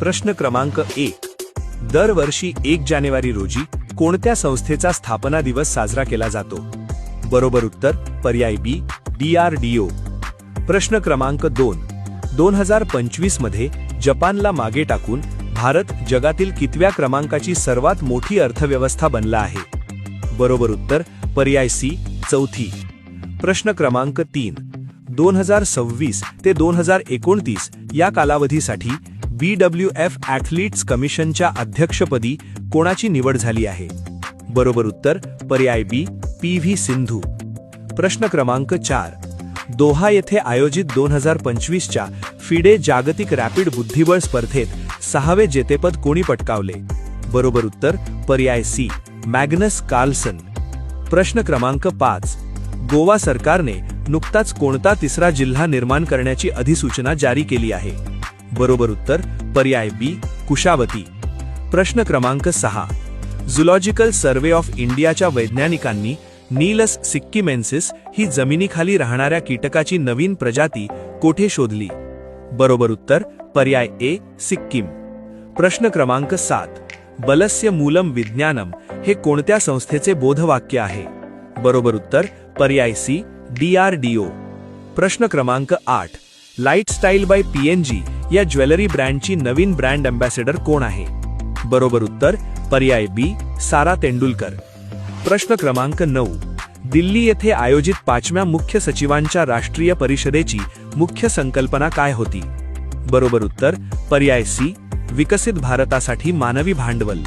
प्रश्न क्रमांक एक. दरवर्षी एक जानेवारी रोजी कोणत्या संस्थेचा स्थापना दिवस साजरा केला जातो? बरोबर उत्तर पर्याय बी डीआरडीओ प्रश्न क्रमांक दोन. दोन हजार पंचवीसमध्ये जपानला मागे टाकून भारत जगातील कितव्या क्रमांकाची सर्वात मोठी अर्थव्यवस्था बनला आहे? बरोबर उत्तर पर्याय सी चौथी. प्रश्न क्रमांक तीन. दोन हजार सव्वीस ते दोन हजार एकोणतीस या कालावधीसाठी बी डब्ल्यू एफ ॲथलीट्स कमिशनच्या अध्यक्षपदी कोणाची निवड झाली आहे? बरोबर उत्तर पर्याय बी पी व्ही सिंधू. प्रश्न क्रमांक चार. दोहा येथे आयोजित दोन हजार पंचवीसच्या फिडे जागतिक रॅपिड बुद्धिबळ स्पर्धेत सहावे जेतेपद कोणी पटकावले? बरोबर उत्तर पर्याय सी मॅग्नस कार्लसन. प्रश्न क्रमांक पाच. गोवा सरकारने नुकताच कोणता तिसरा जिल्हा निर्माण करण्याची अधिसूचना जारी केली आहे? बरोबर उत्तर पर्याय बी कुशावती. प्रश्न क्रमांक सहा. झुलॉजिकल सर्वे ऑफ इंडियाच्या वैज्ञानिकांनी नीलस सिक्किमेन्सिस ही जमिनीखाली राहणाऱ्या कीटकाची नवीन प्रजाती कोठे शोधली? बरोबर उत्तर पर्याय ए सिक्कीम. प्रश्न क्रमांक सात. बलस्य मूलम विज्ञानम हे कोणत्या संस्थेचे बोधवाक्य आहे? बरोबर उत्तर पर्याय C D R D O. प्रश्न क्रमांक आठ. लाईटस्टाईल बाय पीएनजी या ज्वेलरी ब्रँडची नवीन ब्रँड अँबॅसेडर कोण आहे? बरोबर उत्तर पर्याय बी सारा तेंडुलकर. प्रश्न क्रमांक नऊ. दिल्ली येथे आयोजित पाचव्या मुख्य सचिवांच्या राष्ट्रीय परिषदेची मुख्य संकल्पना काय होती? बरोबर उत्तर पर्याय सी विकसित भारतासाठी मानवी भांडवल.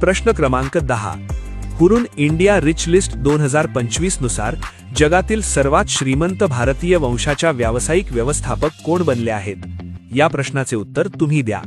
प्रश्न क्रमांक दहा. हुरून इंडिया रिच लिस्ट दोन हजार पंचवीसनुसार जगातील सर्वात श्रीमंत भारतीय वंशाच्या व्यावसायिक व्यवस्थापक कोण बनले आहेत? या प्रश्नाचे उत्तर तुम्ही द्या.